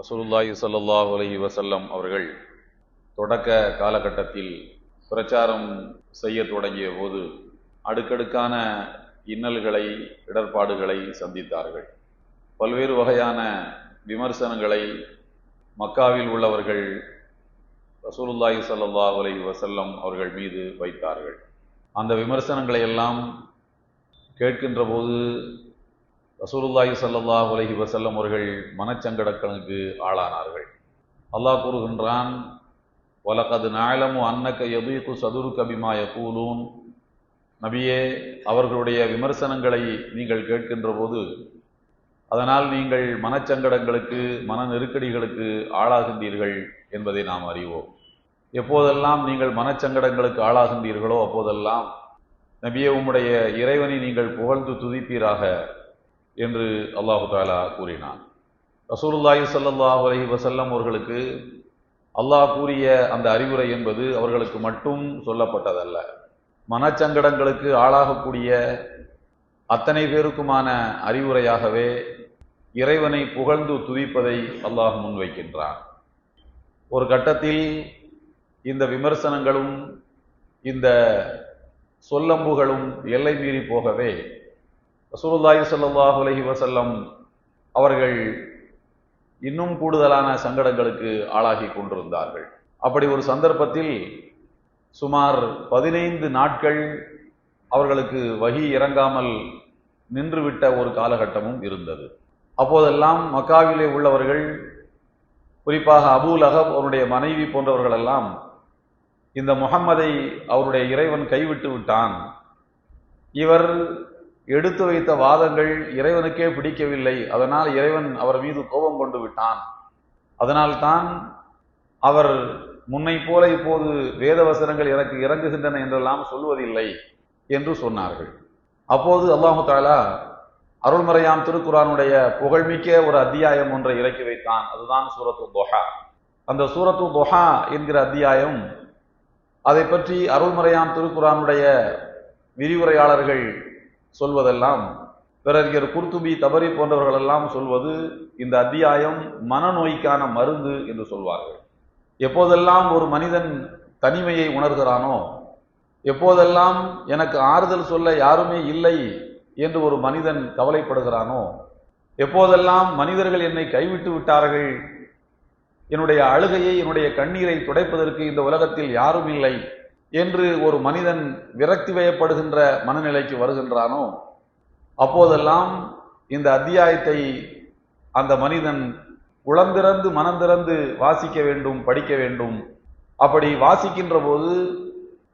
ரசூலுல்லாஹி சல்லாஹ் அலஹி வசல்லம் அவர்கள் தொடக்க காலகட்டத்தில் பிரச்சாரம் செய்ய தொடங்கிய போது அடுக்கடுக்கான இன்னல்களை இடர்பாடுகளை சந்தித்தார்கள். பல்வேறு வகையான விமர்சனங்களை மக்காவில் உள்ளவர்கள் ரசூலுல்லாஹி சல்லாஹ் அலைஹி வசல்லம் அவர்கள் மீது வைத்தார்கள். அந்த விமர்சனங்களை எல்லாம் கேட்கின்ற போது ரசூலுல்லாஹி ஸல்லல்லாஹு உலகி வசல்லம் அவர்கள் மனச்சங்கடக்கனுக்கு ஆளானார்கள். அல்லாஹ் கூறுகின்றான் வலகது நாயலமு அன்னக்க எதுக்கு சதுரு கபிமாய கூலூன் நபியே அவர்களுடைய விமர்சனங்களை நீங்கள் கேட்கின்ற போது அதனால் நீங்கள் மனச்சங்கடங்களுக்கு மன நெருக்கடிகளுக்கு ஆளாகின்றீர்கள் என்பதை நாம் அறிவோம். எப்போதெல்லாம் நீங்கள் மனச்சங்கடங்களுக்கு ஆளாகின்றீர்களோ அப்போதெல்லாம் நபியே உம்முடைய இறைவனை நீங்கள் புகழ்ந்து துதிப்பீராக. என்று அல்லாஹு தாலா கூறினான். ரசூலுல்லாஹி சல்லாஹ் அலஹி வசல்லம் அவர்களுக்கு அல்லாஹ் கூறிய அந்த அறிவுரை என்பது அவர்களுக்கு மட்டும் சொல்லப்பட்டதல்ல. மனச்சங்கடங்களுக்கு ஆளாகக்கூடிய அத்தனை பேருக்குமான அறிவுரையாகவே இறைவனை புகழ்ந்து துதிப்பதை அல்லாஹ் முன்வைக்கின்றான். ஒரு கட்டத்தில் இந்த விமர்சனங்களும் இந்த சொல்லம்புகளும் எல்லை மீறி போகவே ரசூலுல்லாஹி சல்லாஹ் அலைஹி வசல்லம் அவர்கள் இன்னும் கூடுதலான சங்கடங்களுக்கு ஆளாகி கொண்டிருந்தார்கள். அப்படி ஒரு சந்தர்ப்பத்தில் சுமார் பதினைந்து நாட்கள் அவர்களுக்கு வகி இறங்காமல் நின்றுவிட்ட ஒரு காலகட்டமும் இருந்தது. அப்போதெல்லாம் மக்காவிலே உள்ளவர்கள் குறிப்பாக அபூல் அகப் அவருடைய மனைவி போன்றவர்களெல்லாம் இந்த முகம்மதை அவருடைய இறைவன் கைவிட்டு விட்டான். இவர் எடுத்து வைத்த வாதங்கள் இறைவனுக்கே பிடிக்கவில்லை. அதனால் இறைவன் அவர் மீது கோபம் கொண்டு விட்டான். அதனால்தான் அவர் முன்னை போல இப்போது வேத வசனங்கள் எனக்கு இறங்குகின்றன என்றெல்லாம் சொல்வதில்லை என்று சொன்னார்கள். அப்போது அல்லாஹு தாலா அருள்மறையாம் திருக்குறானுடைய புகழ்மிக்க ஒரு அத்தியாயம் ஒன்றை இறக்கி வைத்தான். அதுதான் சூரத்து தொஹா. அந்த சூரத்து தொஹா என்கிற அத்தியாயம் அதை பற்றி அருள்மறையாம் திருக்குறானுடைய விரிவுரையாளர்கள் சொல்வதெல்லாம் பிறர் குர்துபி தபரி போன்றவர்களெல்லாம் சொல்வது இந்த அத்தியாயம் மனநோய்க்கான மருந்து என்று சொல்வார்கள். எப்போதெல்லாம் ஒரு மனிதன் தனிமையை உணர்கிறானோ எப்போதெல்லாம் எனக்கு ஆறுதல் சொல்ல யாருமே இல்லை என்று ஒரு மனிதன் கவலைப்படுகிறானோ எப்போதெல்லாம் மனிதர்கள் என்னை கைவிட்டு விட்டார்கள் என்னுடைய அழுகையை என்னுடைய கண்ணீரை துடைப்பதற்கு இந்த உலகத்தில் யாரும் இல்லை என்று ஒரு மனிதன் விரக்தி வயப்படுகின்ற மனநிலைக்கு வருகின்றானோ அப்போதெல்லாம் இந்த அத்தியாயத்தை அந்த மனிதன் உளந்திறந்து மனந்திறந்து வாசிக்க வேண்டும் படிக்க வேண்டும். அப்படி வாசிக்கின்ற போது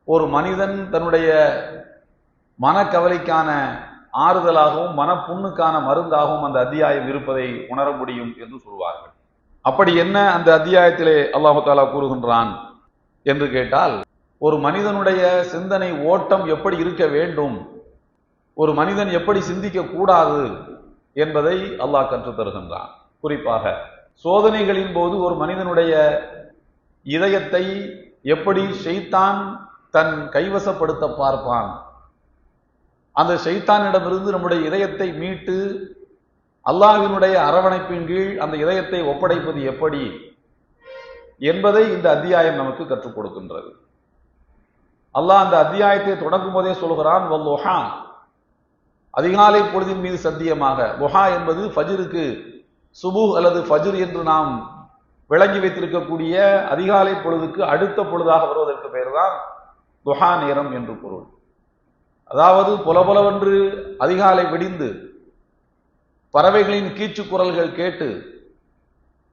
ஒரு மனிதன் தன்னுடைய மனக்கவலைக்கான ஆறுதலாகவும் மனப்புண்ணுக்கான மருந்தாகவும் அந்த அத்தியாயம் இருப்பதை உணர முடியும் என்று சொல்வார்கள். அப்படி என்ன அந்த அத்தியாயத்திலே அல்லாஹு தாலா கூறுகின்றான் என்று கேட்டால் ஒரு மனிதனுடைய சிந்தனை ஓட்டம் எப்படி இருக்க வேண்டும்? ஒரு மனிதன் எப்படி சிந்திக்க கூடாது என்பதை அல்லாஹ் கற்றுத் தருகின்றான். குறிப்பாக சோதனைகளின் போது ஒரு மனிதனுடைய இதயத்தை எப்படி ஷெய்தான் தன் கைவசப்படுத்த பார்ப்பான்? அந்த ஷைத்தானிடமிருந்து நம்முடைய இதயத்தை மீட்டு அல்லாஹினுடைய அரவணைப்பின் கீழ் அந்த இதயத்தை ஒப்படைப்பது எப்படி என்பதை இந்த அத்தியாயம் நமக்கு கற்றுக் கொடுக்கின்றது. அல்லாஹ் அந்த அத்தியாயத்தை தொடங்கும் போதே சொல்கிறான் வல்லொஹா. அதிகாலை பொழுதின் மீது சத்தியமாக. லொஹா என்பது ஃபஜிருக்கு சுபு அல்லது ஃபஜிர் என்று நாம் விளங்கி வைத்திருக்கக்கூடிய அதிகாலை பொழுதுக்கு அடுத்த பொழுதாக வருவதற்கு பெயர் தான் துஹா நேரம் என்று பொருள். அதாவது புலபுலவென்று அதிகாலை விடிந்து பறவைகளின் கீச்சு குரல்கள் கேட்டு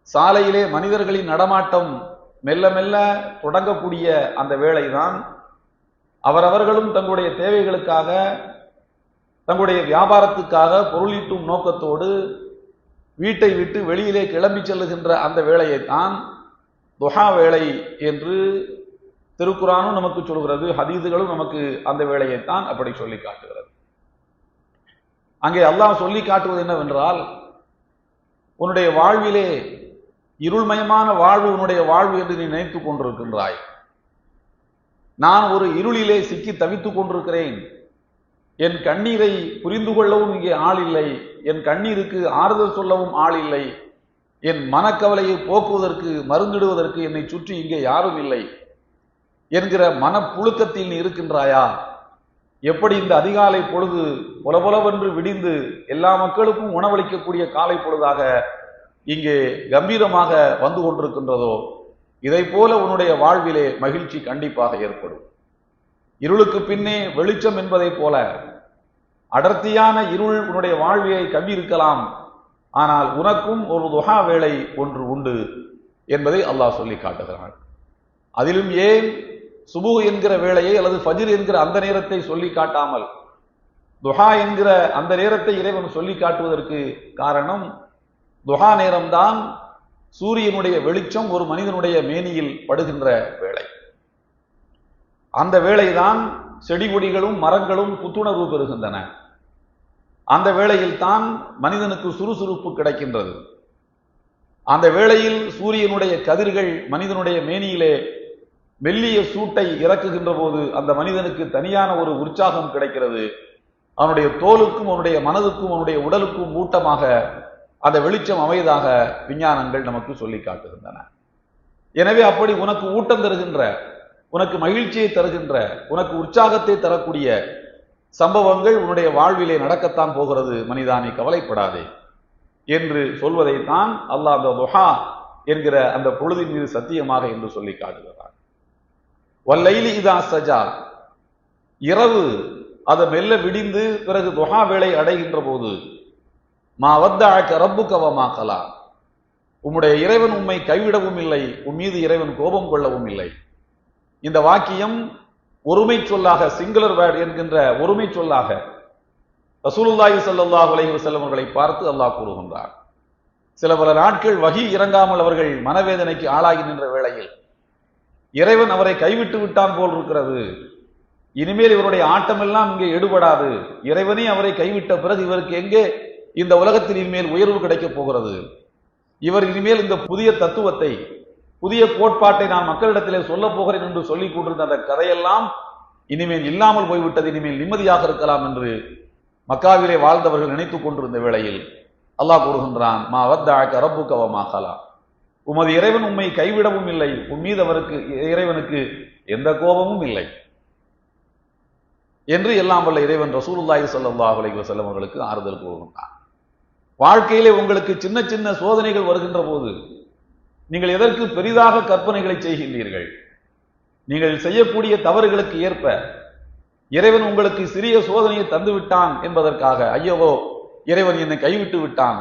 சாலையிலே மனிதர்களின் நடமாட்டம் மெல்ல மெல்ல தொடங்கக்கூடிய அந்த வேளைதான் அவரவர்களும் தங்களுடைய தேவைகளுக்காக தங்களுடைய வியாபாரத்துக்காக பொருளீட்டும் நோக்கத்தோடு வீட்டை விட்டு வெளியிலே கிளம்பி செல்லுகின்ற அந்த வேலையைத்தான் துஹா வேலை என்று திருக்குறானும் நமக்கு சொல்கிறது ஹதீதுகளும் நமக்கு அந்த வேலையைத்தான் அப்படி சொல்லி காட்டுகிறது. அங்கே அல்லாஹ் சொல்லி காட்டுவது என்னவென்றால் உன்னுடைய வாழ்விலே இருள்மயமான வாழ்வு உன்னுடைய வாழ்வு என்று நீ நினைத்துக் கொண்டிருக்கின்றாய். நான் ஒரு இருளிலே சிக்கி தவித்துக் கொண்டிருக்கிறேன். என் கண்ணீரை புரிந்து கொள்ளவும் இங்கே ஆள் இல்லை. என் கண்ணீருக்கு ஆறுதல் சொல்லவும் ஆள் இல்லை. என் மனக்கவலையை போக்குவதற்கு மருந்திடுவதற்கு என்னை சுற்றி இங்கே யாரும் இல்லை. என்கிற மனப்புழுக்கத்தில் நீ இருக்கின்றாயா? எப்படி இந்த அதிகாலை பொழுது புலபுலவென்று விடிந்து எல்லா மக்களுக்கும் உணவளிக்கக்கூடிய காலை பொழுதாக இங்கே கம்பீரமாக வந்து கொண்டிருக்கின்றதோ? இதை போல உன்னுடைய வாழ்விலே மகிழ்ச்சி கண்டிப்பாக ஏற்படும். இருளுக்கு பின்னே வெளிச்சம் என்பதைப் போல அடர்த்தியான இருள் உன்னுடைய வாழ்வியை கவ்வியிருக்கலாம் ஆனால் உனக்கும் ஒரு துஹா வேலை ஒன்று உண்டு என்பதை அல்லாஹ் சொல்லி காட்டுகிறான். அதிலும் ஏன் சுபு என்கிற வேளையை அல்லது ஃபஜிர் என்கிற அந்த நேரத்தை சொல்லி காட்டாமல் துஹா என்கிற அந்த நேரத்தை இறைவன் சொல்லி காட்டுவதற்கு காரணம் துஹா நேரம்தான் சூரியனுடைய வெளிச்சம் ஒரு மனிதனுடைய மேனியில் படுகின்ற வேளை. அந்த வேளைதான் செடி கொடிகளும் மரங்களும் புத்துணர்வு பெறுகின்றன. அந்த வேளையில் தான் மனிதனுக்கு சுறுசுறுப்பு கிடைக்கின்றது. அந்த வேளையில் சூரியனுடைய கதிர்கள் மனிதனுடைய மேனியிலே மெல்லிய சூட்டை இறக்குகின்ற போது அந்த மனிதனுக்கு தனியான ஒரு உற்சாகம் கிடைக்கிறது. அவனுடைய தோலுக்கும் அவனுடைய மனதுக்கும் அவனுடைய உடலுக்கும் ஊட்டமாக அந்த வெளிச்சம் அமைதாக விஞ்ஞானங்கள் நமக்கு சொல்லி காட்டுகின்றன. எனவே அப்படி உனக்கு ஊட்டம் தருகின்ற உனக்கு மகிழ்ச்சியை தருகின்ற உனக்கு உற்சாகத்தை தரக்கூடிய சம்பவங்கள் உன்னுடைய வாழ்விலே நடக்கத்தான் போகிறது. மனிதானை கவலைப்படாதே என்று சொல்வதைத்தான் அல்லாஹ் அந்த துஹா என்கிற அந்த பொழுதின் மீது சத்தியமாக என்று சொல்லி காட்டுகிறார் வல்லைலி இதா சஜா. இரவு அதை மெல்ல விடிந்து பிறகு துஹா வேலை அடைகின்ற போது மா வத்தாக்க ரப்பு கவமா கலா. உம்முடைய இறைவன் உம்மை கைவிடவும் இல்லை உன் மீது இறைவன் கோபம் கொள்ளவும் இல்லை. இந்த வாக்கியம் ஒருமை சொல்லாக சிங்குலர் வேர்டு என்கின்ற ஒருமை சொல்லாக ரசூலுல்லாஹி சல்லாஹ் அலைஹி வஸல்லம் பார்த்து அல்லாஹ் கூறுகின்றார். சில பல நாட்கள் வகி இறங்காமல் அவர்கள் மனவேதனைக்கு ஆளாகி நின்ற வேளையில் இறைவன் அவரை கைவிட்டு விட்டான் போல் இருக்கிறது. இனிமேல் இவருடைய ஆட்டமெல்லாம் இங்கே எடுபடாது. இறைவனே அவரை கைவிட்ட பிறகு இவருக்கு எங்கே இந்த உலகத்தில் இனிமேல் உயர்வு கிடைக்கப் போகிறது. இவர் இனிமேல் இந்த புதிய தத்துவத்தை புதிய கோட்பாட்டை நான் மக்களிடத்திலே சொல்ல போகிறேன் என்று சொல்லிக் கொண்டிருந்த அந்த கதையெல்லாம் இனிமேல் இல்லாமல் போய்விட்டது இனிமேல் நிம்மதியாக இருக்கலாம் என்று மக்காவிலே வாழ்ந்தவர்கள் நினைத்துக் கொண்டிருந்த வேளையில் அல்லாஹ் கூறுகின்றான் மா வத்தாக்க ரப்பு கவமா உமது இறைவன் உம்மை கைவிடவும் இல்லை உன் மீது அவருக்கு இறைவனுக்கு எந்த கோபமும் இல்லை. என்று எல்லாம் வல்ல இறைவன் ரசூலுல்லாஹி ஸல்லல்லாஹு அலைஹி அவர்களுக்கு ஆறுதல் கூறுகின்றான். வாழ்க்கையிலே உங்களுக்கு சின்ன சின்ன சோதனைகள் வருகின்ற போது நீங்கள் எதற்கு பெரிதாக கற்பனைகளை செய்கின்றீர்கள்? நீங்கள் செய்யக்கூடிய தவறுகளுக்கு ஏற்ப இறைவன் உங்களுக்கு சிறிய சோதனையை தந்து விட்டான் என்பதற்காக ஐயவோ இறைவன் என்னை கைவிட்டு விட்டான்.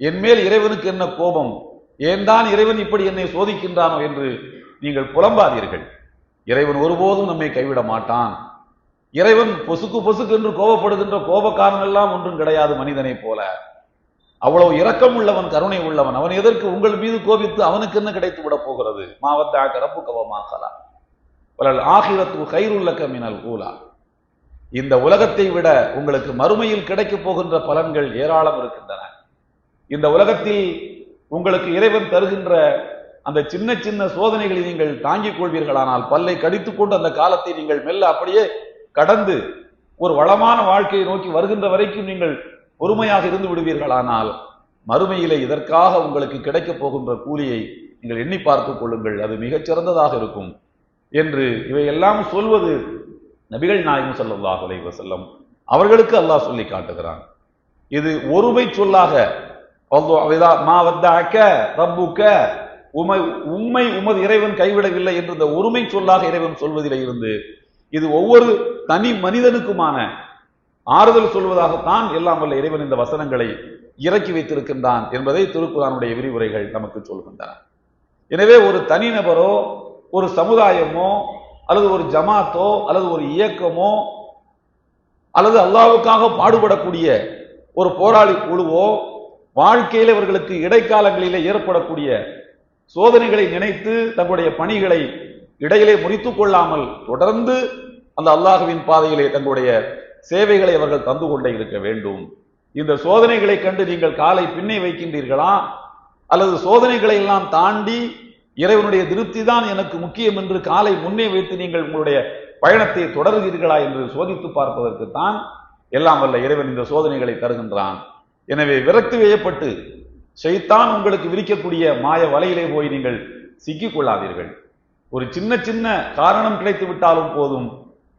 என் மேல் இறைவனுக்கு என்ன கோபம்? ஏன் தான் இறைவன் இப்படி என்னை சோதிக்கின்றானோ என்று நீங்கள் புலம்பாதீர்கள். இறைவன் ஒருபோதும் நம்மை கைவிட மாட்டான். இறைவன் பொசுக்கு பொசுக்கு என்று கோபப்படுகின்ற கோபக்காரன் எல்லாம் ஒன்றும் கிடையாது மனிதனைப் போல. அவ்வளவு இரக்கம் உள்ளவன் கருணை உள்ளவன் அவன் எதற்கு உங்கள் மீது கோபித்து அவனுக்கு என்ன கிடைத்து விட போகிறது மாவத்தாக ரப்பு கவமாக்கலா வலல் ஆகிரத்து கைருள்ளக்க மினல் ஊலா. இந்த உலகத்தை விட உங்களுக்கு மறுமையில் கிடைக்கப் போகின்ற பலன்கள் ஏராளம் இருக்கின்றன. இந்த உலகத்தில் உங்களுக்கு இறைவன் தருகின்ற அந்த சின்ன சின்ன சோதனைகளை நீங்கள் தாங்கிக் கொள்வீர்களானால் பல்லை கடித்துக்கொண்டு அந்த காலத்தை நீங்கள் மெல்ல அப்படியே கடந்து ஒரு வளமான வாழ்க்கையை நோக்கி வருகின்ற வரைக்கும் நீங்கள் பொறுமையாக இருந்து விடுவீர்களானால் மறுமையிலே இதற்காக உங்களுக்கு கிடைக்கப் போகின்ற கூலியை நீங்கள் எண்ணி பார்த்துக் கொள்ளுங்கள். அது மிகச் சிறந்ததாக இருக்கும் என்று இவையெல்லாம் சொல்வது நபிகள் நாயகம் ஸல்லல்லாஹு அலைஹி வஸல்லம் அவர்களுக்கு அல்லாஹ் சொல்லி காட்டுகிறான். இது ஒருமை சொல்லாக அல்லாஹ் மா ரப்புக்க உமை உண்மை உமது இறைவன் கைவிடவில்லை என்று இந்த ஒருமை சொல்லாக இறைவன் சொல்வதில் இருந்து இது ஒவ்வொரு தனி மனிதனுக்குமான ஆறுதல் சொல்வதாகத்தான் எல்லாம் வல்ல இறைவன் இந்த வசனங்களை இறக்கி வைத்திருக்கின்றான் என்பதை திருக்குறானுடைய விரிவுரைகள் நமக்கு சொல்கின்றன. எனவே ஒரு தனிநபரோ ஒரு சமுதாயமோ அல்லது ஒரு ஜமாத்தோ அல்லது ஒரு இயக்கமோ அல்லது அல்லாவுக்காக பாடுபடக்கூடிய ஒரு போராளி குழுவோ வாழ்க்கையில் இவர்களுக்கு இடைக்காலங்களிலே ஏற்படக்கூடிய சோதனைகளை நினைத்து தங்களுடைய பணிகளை இடையிலே முறித்து கொள்ளாமல் தொடர்ந்து அந்த அல்லாஹுவின் பாதையிலே தங்களுடைய சேவைகளை அவர்கள் தந்து கொண்டே இருக்க வேண்டும். இந்த சோதனைகளை கண்டு நீங்கள் காலை பின்னே வைக்கின்றீர்களா? அல்லது சோதனைகளை எல்லாம் தாண்டி இறைவனுடைய திருப்தி தான் எனக்கு முக்கியம் என்று காலை முன்னே வைத்து நீங்கள் உங்களுடைய பயணத்தை தொடர்கிறீர்களா என்று சோதித்து பார்ப்பதற்கு தான் எல்லாம் வல்ல இறைவன் இந்த சோதனைகளை தருகின்றான். எனவே விரக்தி வையப்பட்டு செய்தான் உங்களுக்கு விரிக்கக்கூடிய மாய வலையிலே போய் நீங்கள் சிக்கிக்கொள்ளாதீர்கள் ஒரு சின்ன சின்ன காரணம் கிடைத்து விட்டாலும் போதும்.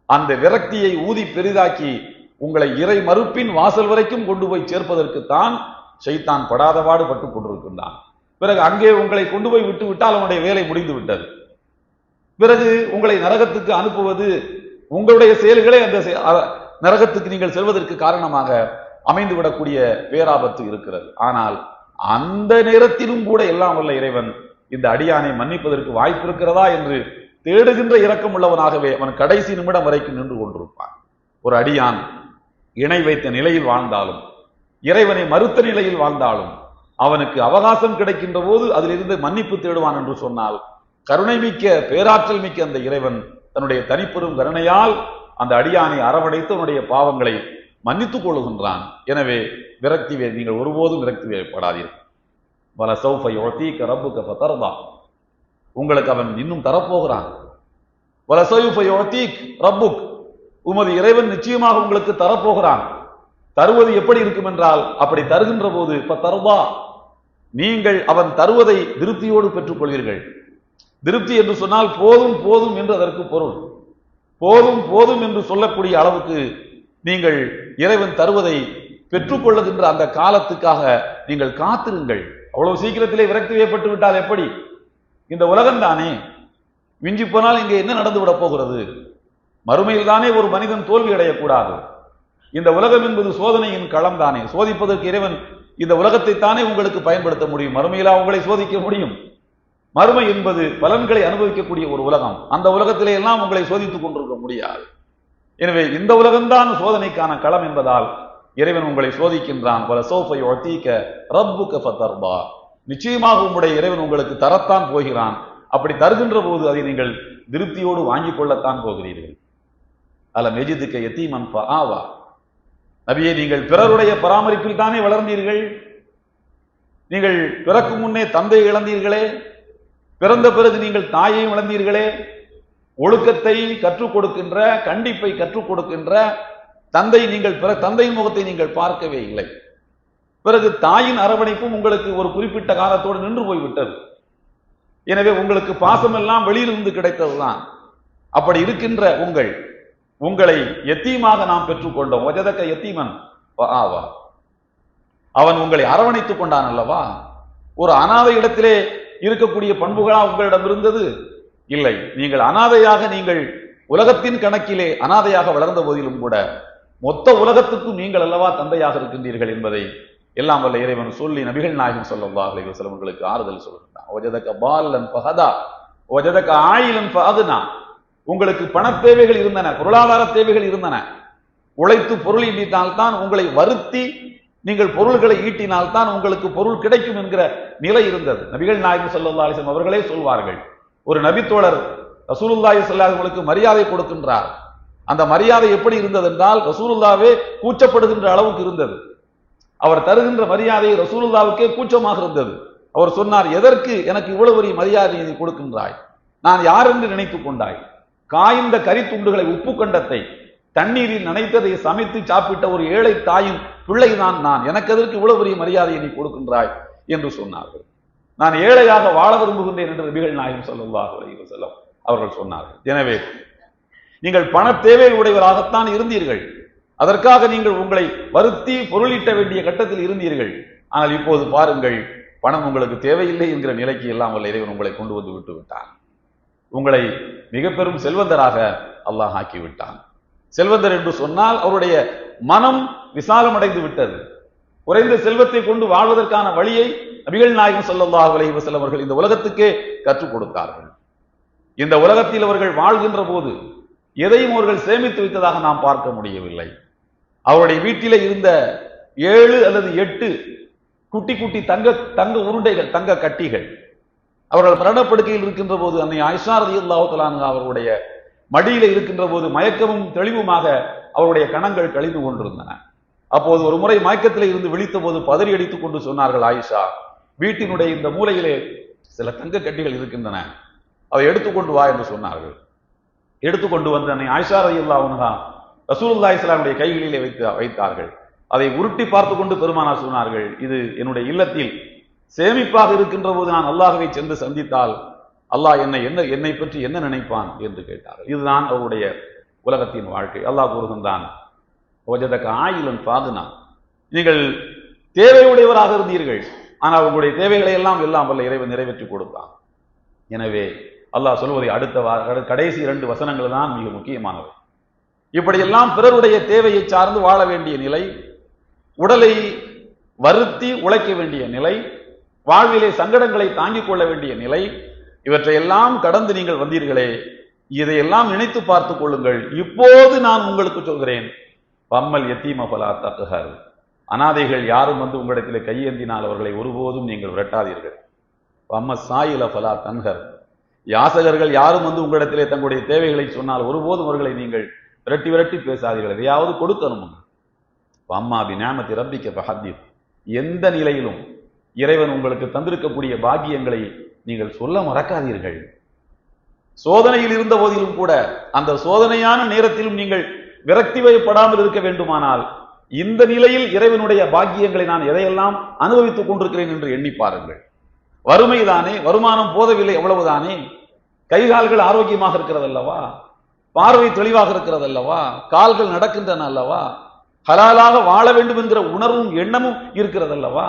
அந்த விரக்தியை ஊதி பெரிதாக்கி உங்களை இறை மறுப்பின் வாசல் வரைக்கும் கொண்டு போய் சேர்ப்பதற்குத்தான் சைத்தான் படாதபாடு பட்டுக் கொண்டிருக்கின்றான். பிறகு அங்கே உங்களை கொண்டு போய் விட்டு விட்டால் அவனுடைய வேலை முடிந்து விட்டது. பிறகு உங்களை நரகத்துக்கு அனுப்புவது உங்களுடைய செயல்களே அந்த செ- அ- நரகத்துக்கு நீங்கள் செல்வதற்கு காரணமாக அமைந்து விடக்கூடிய பேராபத்து இருக்கிறது. ஆனால் அந்த நேரத்திலும் கூட எல்லாம் வல்ல இறைவன் இந்த அடியானை மன்னிப்பதற்கு வாய்ப்பு இருக்கிறதா என்று தேடுகின்ற இரக்கம் உள்ளவனாகவே அவன் கடைசி நிமிடம் வரைக்கும் நின்று கொண்டிருப்பான். ஒரு அடியான் இணை வைத்த நிலையில் வாழ்ந்தாலும் இறைவனை மறுத்த நிலையில் வாழ்ந்தாலும் அவனுக்கு அவகாசம் கிடைக்கின்ற போது அதிலிருந்து மன்னிப்பு தேடுவான் என்று சொன்னால் கருணை மிக்க பேராற்றல் மிக்க அந்த இறைவன் தன்னுடைய தனிப்பெரும் கருணையால் அந்த அடியானை அரவணைத்து அவனுடைய பாவங்களை மன்னித்துக் கொள்ளுகின்றான். எனவே விரக்தி வே- நீங்கள் ஒருபோதும் விரக்தி வேறுபடாதீர்கள் வல சௌஃபை ஒத்தீக்க ரப்புக்க பத்தர்தான் உங்களுக்கு அவன் இன்னும் தரப்போகிறான். ரப்புக். உமது இறைவன் நிச்சயமாக உங்களுக்கு தரப்போகிறான். தருவது எப்படி இருக்கும் என்றால் அப்படி தருகின்ற போது தருவா நீங்கள் அவன் தருவதை திருப்தியோடு பெற்றுக்கொள்வீர்கள். திருப்தி என்று சொன்னால் போதும் போதும் என்று அதற்கு பொருள். போதும் போதும் என்று சொல்லக்கூடிய அளவுக்கு நீங்கள் இறைவன் தருவதை பெற்றுக்கொள்ளுகின்ற அந்த காலத்துக்காக நீங்கள் காத்திருங்கள். அவ்வளவு சீக்கிரத்திலே விரக்தி ஏற்பட்டு விட்டால் எப்படி? இந்த உலகம் தானே? மிஞ்சி போனால் இங்கே என்ன நடந்து விட போகிறது? மறுமையில் தானே ஒரு மனிதன் தோல்வி அடையக்கூடாது இந்த உலகம் என்பது சோதனையின் களம் தானே? சோதிப்பதற்கு இறைவன் இந்த உலகத்தை தானே உங்களுக்கு பயன்படுத்த முடியும். மறுமையிலா உங்களை சோதிக்க முடியும்? மறுமை என்பது பலன்களை அனுபவிக்கக்கூடிய ஒரு உலகம். அந்த உலகத்திலே எல்லாம் உங்களை சோதித்துக் கொண்டிருக்க முடியாது. எனவே இந்த உலகம்தான் சோதனைக்கான களம் என்பதால் இறைவன் உங்களை சோதிக்கின்றான். பல சோஃபை ஒத்தீக்க ரப்புக்க ஃபதர்பா. நிச்சயமாக உங்களுடைய இறைவன் உங்களுக்கு தரத்தான் போகிறான். அப்படி தருகின்ற போது அதை நீங்கள் திருப்தியோடு வாங்கிக் கொள்ளத்தான் போகிறீர்கள். அல மெஜிதுக்க எத்தீமன் ஆவா நபியை நீங்கள் பிறருடைய பராமரிப்பில் தானே வளர்ந்தீர்கள்? நீங்கள் பிறக்கும் முன்னே தந்தை இழந்தீர்களே? பிறந்த பிறகு நீங்கள் தாயையும் இழந்தீர்களே? ஒழுக்கத்தை கற்றுக் கொடுக்கின்ற கண்டிப்பை கற்றுக் கொடுக்கின்ற தந்தை நீங்கள் பிற தந்தையின் முகத்தை நீங்கள் பார்க்கவே இல்லை. பிறகு தாயின் அரவணைப்பும் உங்களுக்கு ஒரு குறிப்பிட்ட காலத்தோடு நின்று போய்விட்டது. எனவே உங்களுக்கு பாசமெல்லாம் வெளியிலிருந்து கிடைத்ததுதான். அப்படி இருக்கின்ற உங்கள் உங்களை எத்தீமாக நாம் பெற்றுக்கொண்டோம் ஒஜதக்க எத்தீமன் ஆவா. அவன் உங்களை அரவணைத்துக் கொண்டான் அல்லவா? ஒரு அனாதை இடத்திலே இருக்கக்கூடிய பண்புகளா உங்களிடம் இருந்தது? இல்லை. நீங்கள் அனாதையாக நீங்கள் உலகத்தின் கணக்கிலே அனாதையாக வளர்ந்த போதிலும் கூட மொத்த உலகத்துக்கும் நீங்கள் அல்லவா தந்தையாக இருக்கின்றீர்கள் என்பதை எல்லாம் வல்ல இறைவன் சொல்லி நபிகள் நாயகம் ஸல்லல்லாஹு அலைஹி வஸல்லம் உங்களுக்கு ஆறுதல் சொல்கிறான் ஒஜதக பாலன் ஃபஹதா ஒஜதக ஆயிலன் ஃபஅதுனா. உங்களுக்கு பண தேவைகள் இருந்தன பொருளாதார தேவைகள் இருந்தன. உழைத்து பொருள் ஈட்டினால்தான் உங்களை வருத்தி நீங்கள் பொருள்களை ஈட்டினால்தான் உங்களுக்கு பொருள் கிடைக்கும் என்கிற நிலை இருந்தது. நபிகள் நாயகம் ஸல்லல்லாஹு அலைஹி அவர்களே சொல்வார்கள் ஒரு நபித்தோழர் ரசூலுல்லாஹி ஸல்லல்லாஹு மரியாதை கொடுக்கின்றார். அந்த மரியாதை எப்படி இருந்தது என்றால் ரசூலுல்லாவே கூச்சப்படுகின்ற அளவுக்கு இருந்தது. அவர் தருகின்ற மரியாதை ரசூலுல்லாவுக்கே கூச்சமாக இருந்தது. அவர் சொன்னார் எதற்கு எனக்கு இவ்வளவு பெரிய மரியாதை நீ கொடுக்கின்றாய்? நான் யார் என்று நினைத்துக் கொண்டாய்? காய்ந்த கரித்துண்டுகளை உப்பு கண்டத்தை தண்ணீரில் நனைத்ததை சமைத்து சாப்பிட்ட ஒரு ஏழை தாயின் பிள்ளைதான் நான். எனக்கு எதற்கு இவ்வளவு பெரிய மரியாதையை நீ கொடுக்கின்றாய்? என்று சொன்னார்கள். நான் ஏழையாக வாழ விரும்புகின்றேன் என்று நபிகள் நாயகம் சொல்லுவாக அலைஹி அவர்கள் சொன்னார்கள். எனவே நீங்கள் பண தேவை உடையவராகத்தான் இருந்தீர்கள். அதற்காக நீங்கள் உங்களை வருத்தி பொருளீட்ட வேண்டிய கட்டத்தில் இருந்தீர்கள். ஆனால் இப்போது பாருங்கள் பணம் உங்களுக்கு தேவையில்லை என்கிற நிலைக்கு எல்லாம் வல்ல இறைவன் உங்களை கொண்டு வந்து விட்டு விட்டான். உங்களை மிக பெரும் செல்வந்தராக அல்லாஹ் ஆக்கி விட்டான். செல்வந்தர் என்று சொன்னால் அவருடைய மனம் விசாலமடைந்து விட்டது. குறைந்த செல்வத்தை கொண்டு வாழ்வதற்கான வழியை நபிகள் நாயகம் சொல்லல்லாஹ் அலைஹி வஸல்லம் அவர்கள் இந்த உலகத்துக்கே கற்றுக் கொடுத்தார்கள். இந்த உலகத்தில் அவர்கள் வாழ்கின்ற போது எதையும் அவர்கள் சேமித்து வைத்ததாக நாம் பார்க்க முடியவில்லை. அவருடைய வீட்டில இருந்த ஏழு அல்லது எட்டு குட்டி குட்டி தங்க தங்க உருண்டைகள் தங்க கட்டிகள் அவர்கள் மரணப்படுக்கையில் இருக்கின்ற போது அன்னை ஆயிஷா ரலியல்லாஹு தஆலா அவருடைய மடியில இருக்கின்ற போது மயக்கமும் தெளிவுமாக அவருடைய கணங்கள் கழிந்து கொண்டிருந்தன. அப்போது ஒரு முறை மயக்கத்தில் இருந்து விழித்த போது பதறி அடித்துக் கொண்டு சொன்னார்கள் ஆயிஷா வீட்டினுடைய இந்த மூலையிலே சில தங்க கட்டிகள் இருக்கின்றன. அவை எடுத்துக்கொண்டு வா என்று சொன்னார்கள். எடுத்துக்கொண்டு வந்து அன்னை ஆயிஷா ரலியல்லாஹு அன்ஹா ரசூலுல்லாஹி இஸ்லாமுடைய கைகளிலே வைத்து வைத்தார்கள். அதை உருட்டி பார்த்து கொண்டு பெருமானார் சொன்னார்கள் இது என்னுடைய இல்லத்தில் சேமிப்பாக இருக்கின்ற போது நான் அல்லாஹ்வை சென்று சந்தித்தால் அல்லாஹ் என்னை என்ன என்னை பற்றி என்ன நினைப்பான் என்று கேட்டார் இதுதான் அவருடைய உலகத்தின் வாழ்க்கை. அல்லாஹ் கூறுகின்றான் ஒஜதக்க ஆயிலன் பாதுனா நீங்கள் தேவையுடையவராக இருந்தீர்கள் ஆனால் உங்களுடைய தேவைகளை எல்லாம் எல்லாம் வல்ல இறைவன் நிறைவேற்றி கொடுத்தான். எனவே அல்லாஹ் சொல்வதை அடுத்த அடு- கடைசி இரண்டு வசனங்கள் தான் மிக முக்கியமானவை. இப்படியெல்லாம் பிறருடைய தேவையை சார்ந்து வாழ வேண்டிய நிலை உடலை வருத்தி உழைக்க வேண்டிய நிலை வாழ்விலே சங்கடங்களை தாங்கிக் கொள்ள வேண்டிய நிலை இவற்றையெல்லாம் கடந்து நீங்கள் வந்தீர்களே இதையெல்லாம் நினைத்து பார்த்துக் கொள்ளுங்கள். இப்போது நான் உங்களுக்கு சொல்கிறேன் பம்மல் எத்தீம பலா தக்குகர் அனாதைகள் யாரும் வந்து உங்களிடத்திலே கையேந்தினால் அவர்களை ஒருபோதும் நீங்கள் விரட்டாதீர்கள். பம்ம சாயில பலா தன்கர் யாசகர்கள் யாரும் வந்து உங்களிடத்திலே தங்களுடைய தேவைகளை சொன்னால் ஒருபோதும் அவர்களை நீங்கள் விரட்டி விரட்டி பேசாதீர்கள். எதையாவது கொடுத்து அனுப்புங்க அம்மா பினாமத்தி ரப்பிக்க பஹத்தீர் எந்த நிலையிலும் இறைவன் உங்களுக்கு தந்திருக்கக்கூடிய பாக்கியங்களை நீங்கள் சொல்ல மறக்காதீர்கள். சோதனையில் இருந்த போதிலும் கூட அந்த சோதனையான நேரத்திலும் நீங்கள் விரக்தி வயப்படாமல் இருக்க வேண்டுமானால் இந்த நிலையில் இறைவனுடைய பாக்கியங்களை நான் எதையெல்லாம் அனுபவித்துக் கொண்டிருக்கிறேன் என்று எண்ணி பாருங்கள். வறுமைதானே வருமானம் போதவில்லை அவ்வளவுதானே? கைகால்கள் ஆரோக்கியமாக இருக்கிறதல்லவா? பார்வை தெளிவாக இருக்கிறது அல்லவா கால்கள் நடக்கின்றன அல்லவா? ஹலாலாக வாழ வேண்டும் என்கிற உணர்வும் எண்ணமும் இருக்கிறது அல்லவா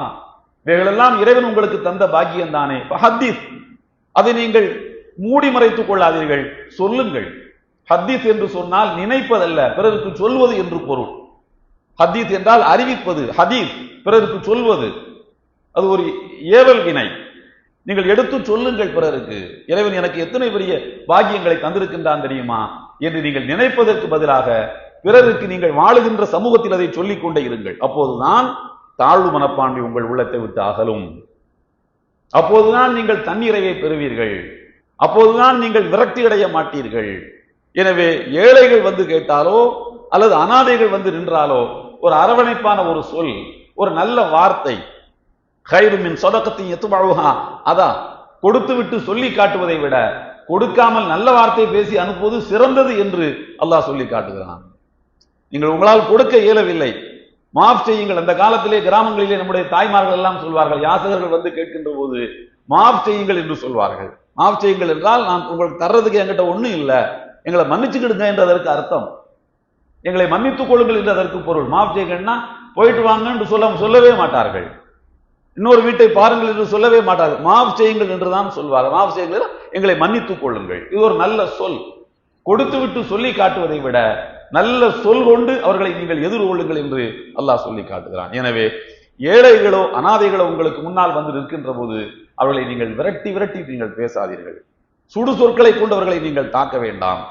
இவைகளெல்லாம் இறைவன் உங்களுக்கு தந்த பாக்கியம் தானே ஹத்தீஸ் அதை நீங்கள் மூடி மறைத்துக் கொள்ளாதீர்கள். சொல்லுங்கள். ஹத்தீஸ் என்று சொன்னால் நினைப்பதல்ல பிறருக்கு சொல்வது என்று பொருள். ஹத்தீஸ் என்றால் அறிவிப்பது. ஹதீஸ் பிறருக்கு சொல்வது. அது ஒரு ஏவல் வினை. நீங்கள் எடுத்து சொல்லுங்கள் பிறருக்கு. இறைவன் எனக்கு எத்தனை பெரிய பாக்கியங்களை தந்திருக்கின்றான் தெரியுமா? என்று நீங்கள் நினைப்பதற்கு பதிலாக பிறருக்கு நீங்கள் வாழுகின்ற சமூகத்தில் அதை சொல்லிக் கொண்டே இருங்கள். அப்போதுதான் தாழ்வு மனப்பான்மை உங்கள் உள்ளத்தை விட்டு அகலும். அப்போதுதான் நீங்கள் தன்னிறைவை பெறுவீர்கள். அப்போதுதான் நீங்கள் விரக்தி அடைய மாட்டீர்கள். எனவே ஏழைகள் வந்து கேட்டாலோ அல்லது அனாதைகள் வந்து நின்றாலோ ஒரு அரவணைப்பான ஒரு சொல் ஒரு நல்ல வார்த்தை கைருமின் சொதக்கத்தின் எத்துமாவுகா அதான் கொடுத்து விட்டு சொல்லி காட்டுவதை விட கொடுக்காமல் நல்ல வார்த்தை பேசி அனுப்புவது சிறந்தது என்று அல்லாஹ் சொல்லி காட்டுகிறான். நீங்கள் உங்களால் கொடுக்க இயலவில்லை. மாஃப் செய்யுங்கள். அந்த காலத்திலே கிராமங்களிலே நம்முடைய தாய்மார்கள் எல்லாம் சொல்வார்கள் யாசகர்கள் வந்து கேட்கின்ற போது மாஃப் செய்யுங்கள் என்று சொல்வார்கள். மாஃப் செய்யுங்கள் என்றால் நான் உங்களுக்கு தர்றதுக்கு என்கிட்ட ஒன்றும் இல்லை. எங்களை மன்னிச்சுக்கிடுங்க என்றதற்கு அர்த்தம். எங்களை மன்னித்துக் கொள்ளுங்கள் என்றதற்கு பொருள். மாஃப் செய்யுங்கன்னா போயிட்டு வாங்க என்று சொல்ல சொல்லவே மாட்டார்கள். இன்னொரு வீட்டை பாருங்கள் என்று சொல்லவே மாட்டார்கள். மாஃப் செய்யுங்கள் என்றுதான் சொல்வார்கள். மாஃப் செய்யுங்கள் எங்களை மன்னித்துக் கொள்ளுங்கள். இது ஒரு நல்ல சொல். கொடுத்து விட்டு சொல்லி காட்டுவதை விட நல்ல சொல் கொண்டு அவர்களை நீங்கள் எதிர்கொள்ளுங்கள் என்று அல்லாஹ் சொல்லி காட்டுகிறான். எனவே ஏழைகளோ அனாதைகளோ உங்களுக்கு முன்னால் வந்து நிற்கின்ற போது அவர்களை நீங்கள் விரட்டி விரட்டி நீங்கள் பேசாதீர்கள். சுடு சொற்களை கொண்டவர்களை நீங்கள் தாக்க வேண்டாம்.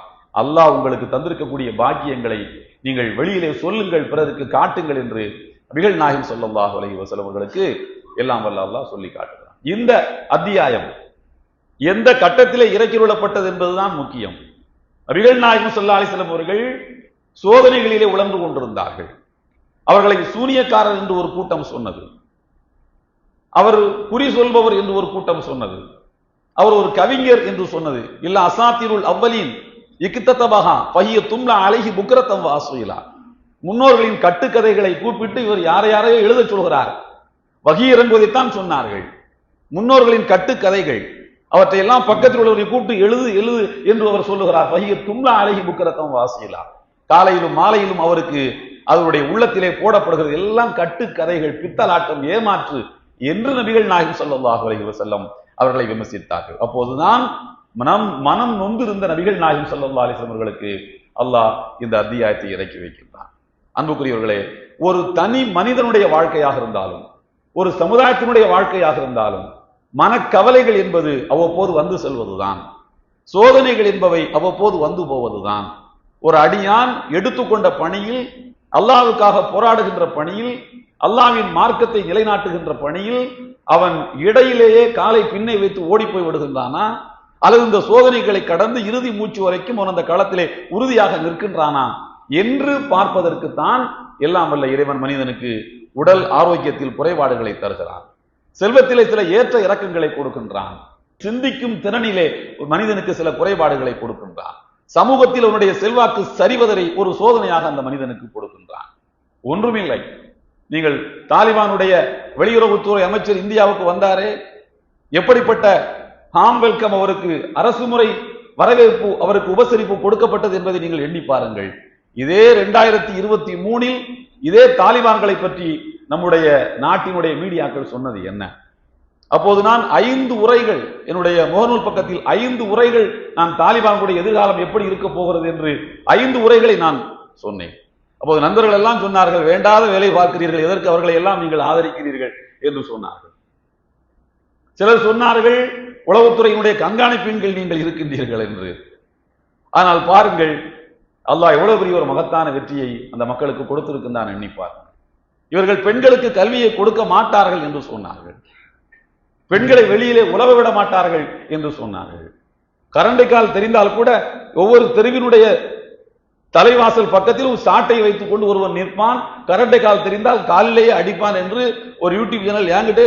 அல்லாஹ் உங்களுக்கு தந்திருக்கக்கூடிய பாக்கியங்களை நீங்கள் வெளியிலே சொல்லுங்கள் பிறருக்கு காட்டுங்கள் என்று நபிகள் நாயகம் ஸல்லல்லாஹு அலைஹி வஸல்லம் அவர்களுக்கு எல்லாம் வல்ல அல்லாஹ் சொல்லி காட்டுகிறான். இந்த அத்தியாயம் எந்த கட்டத்திலே இறக்கியுள்ளப்பட்டது என்பதுதான் முக்கியம். நபிகள் நாயகம் ஸல்லல்லாஹு அலைஹி அவர்கள் சோதனைகளிலே உழந்து கொண்டிருந்தார்கள். அவர்களை சூனியக்காரர் என்று ஒரு கூட்டம் சொன்னது. அவர் குறி சொல்பவர் என்று ஒரு கூட்டம் சொன்னது. அவர் ஒரு கவிஞர் என்று சொன்னது. இல்ல அசாத்திருள் அவ்வலின் இக்கித்தபகா பைய தும்லா அழகி புக்கரத்தம் வாசுயிலா முன்னோர்களின் கட்டுக்கதைகளை கூப்பிட்டு இவர் யாரை யாரையோ எழுதச் சொல்கிறார். வகி இறங்குவதைத்தான் சொன்னார்கள். முன்னோர்களின் கட்டுக்கதைகள் அவற்றை எல்லாம் பக்கத்தில் உள்ளவரை கூப்பிட்டு எழுது எழுது என்று அவர் சொல்லுகிறார். பைய தும்லா அழகி புக்கரத்தம் வாசியலா காலையிலும் மாலையிலும் அவருக்கு அவருடைய உள்ளத்திலே போடப்படுகிறது. எல்லாம் கட்டுக்கதைகள் பித்தலாட்டம் ஏமாற்று என்று நபிகள் நாயகம் ஸல்லல்லாஹு அலைஹி வசல்லம் அவர்களை விமர்சித்தார்கள். அப்போதுதான் மனம் மனம் நொந்திருந்த நபிகள் நாயகம் சொல்லல்லா அலிஸ்லம் அவர்களுக்கு அல்லாஹ் இந்த அத்தியாயத்தை இறக்கி வைக்கின்றான். அன்புக்குரியவர்களே ஒரு தனி மனிதனுடைய வாழ்க்கையாக இருந்தாலும் ஒரு சமுதாயத்தினுடைய வாழ்க்கையாக இருந்தாலும் மனக்கவலைகள் என்பது அவ்வப்போது வந்து செல்வதுதான். சோதனைகள் என்பவை அவ்வப்போது வந்து போவதுதான். ஒரு அடியான் எடுத்துக்கொண்ட பணியில் அல்லாவுக்காக போராடுகின்ற பணியில் அல்லாவின் மார்க்கத்தை நிலைநாட்டுகின்ற பணியில் அவன் இடையிலேயே காலை பின்னை வைத்து ஓடி போய் விடுகின்றானா? அல்லது இந்த சோதனைகளை கடந்து இறுதி மூச்சு வரைக்கும் அவன் அந்த களத்திலே உறுதியாக நிற்கின்றானா? என்று பார்ப்பதற்குத்தான் எல்லாம் வல்ல இறைவன் மனிதனுக்கு உடல் ஆரோக்கியத்தில் குறைபாடுகளை தருகிறான். செல்வத்திலே சில ஏற்ற இறக்கங்களை கொடுக்கின்றான். சிந்திக்கும் திறனிலே ஒரு மனிதனுக்கு சில குறைபாடுகளை கொடுக்கின்றான். சமூகத்தில் அவனுடைய செல்வாக்கு சரிவதரை ஒரு சோதனையாக அந்த மனிதனுக்கு கொடுக்கின்றான். ஒன்றுமில்லை. நீங்கள் தாலிபானுடைய வெளியுறவுத்துறை அமைச்சர் இந்தியாவுக்கு வந்தாரே. எப்படிப்பட்ட ஹாம் வெல்கம் அவருக்கு அரசு முறை வரவேற்பு அவருக்கு உபசரிப்பு கொடுக்கப்பட்டது என்பதை நீங்கள் எண்ணி பாருங்கள். இதே ரெண்டாயிரத்தி இருபத்தி மூணில் இதே தாலிபான்களை பற்றி நம்முடைய நாட்டினுடைய மீடியாக்கள் சொன்னது என்ன? அப்போது நான் ஐந்து உரைகள் என்னுடைய முகநூல் பக்கத்தில் ஐந்து உரைகள் நான் தாலிபானுடைய எதிர்காலம் எப்படி இருக்க போகிறது என்று ஐந்து உரைகளை நான் சொன்னேன். அப்போது நண்பர்கள் எல்லாம் சொன்னார்கள் வேண்டாத வேலை பார்க்கிறீர்கள் எதற்கு அவர்களை எல்லாம் நீங்கள் ஆதரிக்கிறீர்கள்? என்று சொன்னார்கள். சிலர் சொன்னார்கள் உளவுத்துறையினுடைய கண்காணிப்பின் கீழ் நீங்கள் இருக்கின்றீர்கள் என்று. ஆனால் பாருங்கள் அல்லாஹ் எவ்வளவு பெரிய ஒரு மகத்தான வெற்றியை அந்த மக்களுக்கு கொடுத்திருக்கின்றான் எண்ணிப்பார். இவர்கள் பெண்களுக்கு கல்வியை கொடுக்க மாட்டார்கள் என்று சொன்னார்கள். பெண்களை வெளியிலே உலவ விட மாட்டார்கள் என்று சொன்னார்கள். கரண்டை கால் தெரிந்தால் கூட ஒவ்வொரு தெருவினுடைய தலைவாசல் பக்கத்திலும் சாட்டை வைத்துக் கொண்டு ஒருவன் நிற்பான் கரண்டை கால் தெரிந்தால் காலிலேயே அடிப்பான் என்று ஒரு யூடியூப் சேனல் என்கிட்ட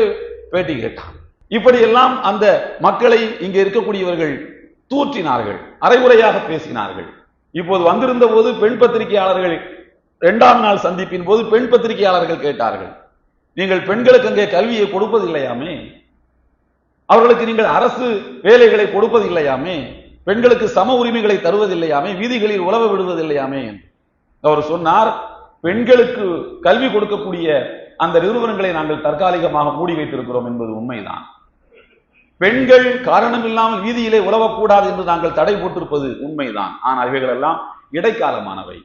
பேட்டி கேட்டான். இப்படியெல்லாம் அந்த மக்களை இங்கே இருக்கக்கூடியவர்கள் தூற்றினார்கள் அரைகுறையாக பேசினார்கள். இப்போது வந்திருந்த போது பெண் பத்திரிகையாளர்கள் இரண்டாம் நாள் சந்திப்பின் போது பெண் பத்திரிகையாளர்கள் கேட்டார்கள் நீங்கள் பெண்களுக்கு அங்கே கல்வியை கொடுப்பதில்லையாமே? அவர்களுக்கு நீங்கள் அரசு வேலைகளை கொடுப்பதில்லையாமே? பெண்களுக்கு சம உரிமைகளை தருவதில்லையாமே? வீதிகளில் உழவ விடுவதில்லையாமே? அவர் சொன்னார் பெண்களுக்கு கல்வி கொடுக்கக்கூடிய அந்த நிறுவனங்களை நாங்கள் தற்காலிகமாக மூடி வைத்திருக்கிறோம் என்பது உண்மைதான். பெண்கள் காரணம் இல்லாமல் வீதியிலே உழவக்கூடாது என்று நாங்கள் தடை போட்டிருப்பது உண்மைதான். ஆனால் இவைகள் எல்லாம் இடைக்காலமானவை.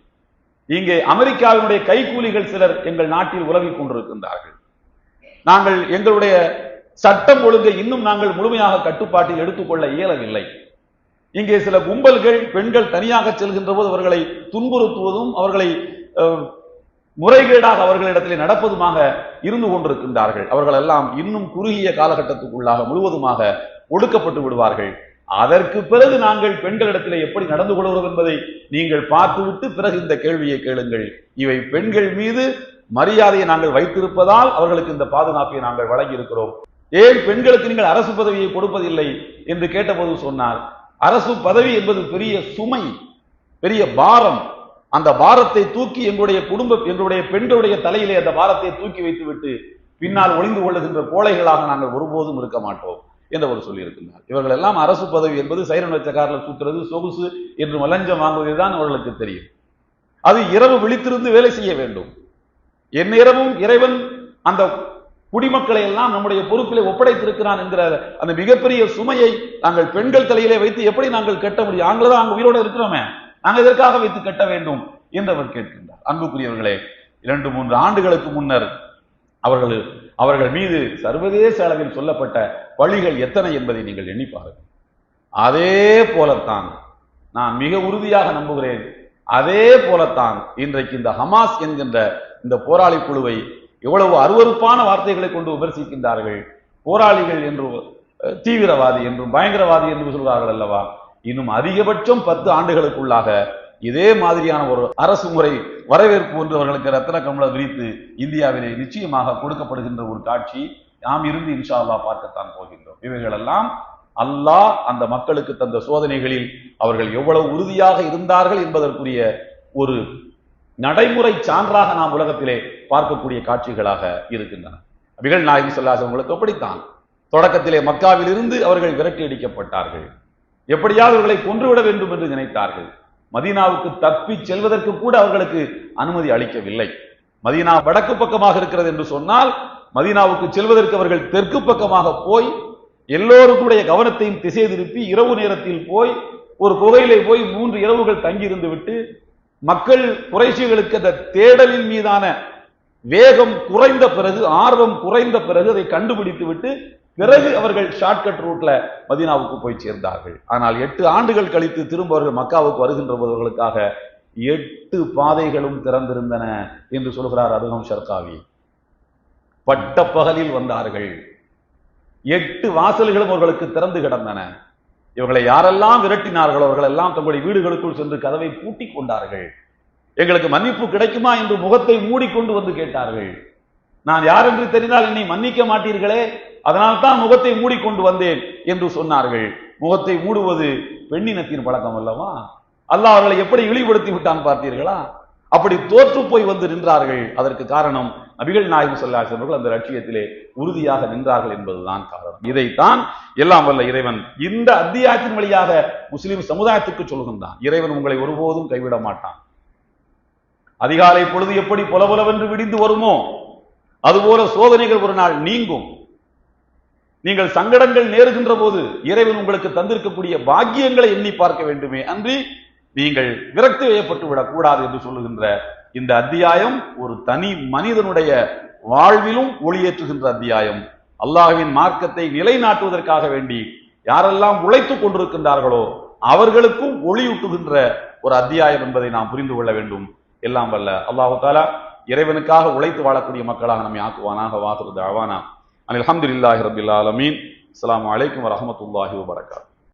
இங்கே அமெரிக்காவினுடைய கைக்கூலிகள் சிலர் எங்கள் நாட்டில் உலவிக் கொண்டிருக்கின்றார்கள். நாங்கள் எங்களுடைய சட்டம் ஒழுங்கை இன்னும் நாங்கள் முழுமையாக கட்டுப்பாட்டில் எடுத்துக்கொள்ள இயலவில்லை. இங்கே சில கும்பல்கள் பெண்கள் தனியாக செல்கின்ற போது அவர்களை துன்புறுத்துவதும் அவர்களை முறைகேடாக அவர்களிடத்திலே நடப்பதுமாக இருந்து கொண்டிருக்கின்றார்கள். அவர்கள் எல்லாம் இன்னும் குறுகிய காலகட்டத்துக்குள்ளாக முழுவதுமாக ஒடுக்கப்பட்டு விடுவார்கள். அதற்கு பிறகு நாங்கள் பெண்களிடத்திலே எப்படி நடந்து கொள்கிறோம் என்பதை நீங்கள் பார்த்துவிட்டு பிறகு இந்த கேள்வியை கேளுங்கள். இவை பெண்கள் மீது மரியாதையை நாங்கள் வைத்திருப்பதால் அவர்களுக்கு இந்த பாதுகாப்பை நாங்கள் வழங்கி இருக்கிறோம் ஏன் பெண்களுக்கு நீங்கள் அரசு பதவியை கொடுப்பதில்லை என்று கேட்டபோது சொன்னார். அரசு பதவி என்பது பெரிய சுமை பெரிய பாரம். அந்த பாரத்தை தூக்கி எங்களுடைய குடும்ப எங்களுடைய பெண்களுடைய தலையிலே அந்த பாரத்தை தூக்கி வைத்துவிட்டு பின்னால் ஒளிந்து கொள்ளுகின்ற கோழைகளாக நாங்கள் ஒருபோதும் இருக்க மாட்டோம் என்று அவர் சொல்லியிருக்கிறார் இவர்கள் எல்லாம் அரசு பதவி என்பது சைரன் வச்ச காரில் சுற்றுறது சொகுசு என்று மலஞ்சம் வாங்குவதுதான் அவர்களுக்கு தெரியும். அது இரவு விழித்திருந்து வேலை செய்ய வேண்டும். எந்நேரமும் இறைவன் அந்த குடிமக்களை எல்லாம் நம்முடைய பொறுப்பிலே ஒப்படைத்திருக்கிறான் என்கிற அந்த மிகப்பெரிய சுமையை நாங்கள் பெண்கள் தலையிலே வைத்து எப்படி நாங்கள் கட்ட முடியும்? நாங்கள் தான் அங்க உயிரோட இருக்கிறோமே. நாங்கள் எதற்காக வைத்து கட்ட வேண்டும் என்று அவர் கேட்கின்றார் அன்புக்குரியவர்களே இரண்டு மூன்று ஆண்டுகளுக்கு முன்னர் அவர்கள் அவர்கள் மீது சர்வதேச அளவில் சொல்லப்பட்ட வழிகள் எத்தனை என்பதை நீங்கள் எண்ணி பாருங்கள். அதே போலத்தான் நான் மிக உறுதியாக நம்புகிறேன். அதே போலத்தான் இன்றைக்கு இந்த ஹமாஸ் என்கின்ற இந்த போராளி குழுவை எவ்வளவு அருவருப்பான வார்த்தைகளை கொண்டு விமர்சிக்கின்றார்கள். போராளிகள் என்று தீவிரவாதி என்றும் பயங்கரவாதி என்றும் சொல்கிறார்கள் அல்லவா? இன்னும் அதிகபட்சம் பத்து ஆண்டுகளுக்குள்ளாக இதே மாதிரியான ஒரு அரசு முறை வரவேற்பு ஒன்றவர்களுக்கு ரத்தன கமலம் விரித்து இந்தியாவிலே நிச்சயமாக கொடுக்கப்படுகின்ற ஒரு காட்சி நாம் இருந்து இன்ஷா அல்லாஹ் பார்க்கத்தான் போகின்றோம். இவைகளெல்லாம் அல்லாஹ் அந்த மக்களுக்கு தந்த சோதனைகளில் அவர்கள் எவ்வளவு உறுதியாக இருந்தார்கள் என்பதற்குரிய ஒரு நடைமுறை சான்றாக நாம் உலகத்திலே பார்க்கக்கூடிய காட்சிகளாக இருக்கின்றன. அபிகள் நாயகி சொல்லாசவங்களுக்கு அப்படித்தான். தொடக்கத்திலே மக்காவிலிருந்து அவர்கள் விரட்டி அடிக்கப்பட்டார்கள். எப்படியாவது அவர்களை கொன்றுவிட வேண்டும் என்று நினைத்தார்கள். மதீனாவுக்கு தப்பி செல்வதற்கு கூட அவர்களுக்கு அனுமதி அளிக்கவில்லை. மதீனா வடக்கு பக்கமாக இருக்கிறது என்று சொன்னால் மதீனாவுக்கு செல்வதற்கு அவர்கள் தெற்கு பக்கமாக போய் எல்லோருக்குடைய கவனத்தையும் திசை திருப்பி இரவு நேரத்தில் போய் ஒரு குகையிலே போய் மூன்று இரவுகள் தங்கியிருந்து விட்டு மக்கள் குறைசிகளுக்கு அந்த தேடலின் மீதான வேகம் குறைந்த பிறகு ஆர்வம் குறைந்த பிறகு அதை கண்டுபிடித்து விட்டு பிறகு அவர்கள் ஷார்ட்கட் ரூட்ல மதீனாவுக்கு போய் சேர்ந்தார்கள். ஆனால் எட்டு ஆண்டுகள் கழித்து திரும்ப அவர்கள் மக்காவுக்கு வருகின்ற எட்டு பாதைகளும் திறந்திருந்தன என்று சொல்கிறார் அதுகம் ஷர்காவி. பட்ட பகலில் வந்தார்கள். எட்டு வாசல்களும் அவர்களுக்கு திறந்து கிடந்தன. இவர்களை யாரெல்லாம் விரட்டினார்களோ அவர்கள் எல்லாம் தங்களுடைய வீடுகளுக்குள் சென்று கதவை பூட்டிக் கொண்டார்கள். எங்களுக்கு மன்னிப்பு கிடைக்குமா என்று முகத்தை மூடிக்கொண்டு வந்து கேட்டார்கள். நான் யார் என்று தெரிந்தால் என்னை மன்னிக்க மாட்டீர்களே? அதனால் தான் முகத்தை மூடிக்கொண்டு வந்தேன் என்று சொன்னார்கள். முகத்தை மூடுவது பெண்ணினத்தின் பழக்கம் அல்லவா? அல்லாஹ் அவர்களை எப்படி இழிவுபடுத்தி விட்டான் பார்த்தீர்களா? அப்படி தோற்று போய் வந்து நின்றார்கள். அதற்கு காரணம் நபிகள் நாயகம் ஸல்லல்லாஹு அவர்கள் அந்த லட்சியத்திலே உறுதியாக நின்றார்கள் என்பதுதான் காரணம். இதைத்தான் எல்லாம் வல்ல இறைவன் இந்த அத்தியாயத்தின் வழியாக முஸ்லிம் சமுதாயத்துக்கு சொல்கின்றான். இறைவன் உங்களை ஒருபோதும் கைவிட மாட்டான். அதிகாலை பொழுது எப்படி புலபுலவென்று விடிந்து வருமோ அதுபோல சோதனைகள் ஒரு நாள் நீங்கும். நீங்கள் சங்கடங்கள் நேருகின்ற போது இறைவன் உங்களுக்கு தந்திருக்கக்கூடிய பாக்கியங்களை எண்ணி பார்க்க வேண்டுமே அன்றி நீங்கள் விரக்தி வயப்பட்டு விடக்கூடாது என்று சொல்லுகின்ற இந்த அத்தியாயம் ஒரு தனி மனிதனுடைய வாழ்விலும் ஒளியேற்றுகின்ற அத்தியாயம். அல்லாஹுவின் மார்க்கத்தை நிலைநாட்டுவதற்காக வேண்டி யாரெல்லாம் உழைத்துக் கொண்டிருக்கின்றார்களோ அவர்களுக்கும் ஒளியூட்டுகின்ற ஒரு அத்தியாயம் என்பதை நாம் புரிந்து கொள்ள வேண்டும். எல்லாம் வல்ல. அல்லாஹு தாலா இறைவனுக்காக உழைத்து வாழக்கூடிய மக்களாக நம்மை ஆக்குவானாக வாசுறது அவானா அனில் அஹமதுல்லாஹி ரபில் ஆலமீன் அஸ்ஸலாமு அலைக்கும் வரஹமத்துல்லாஹி வபரகாத்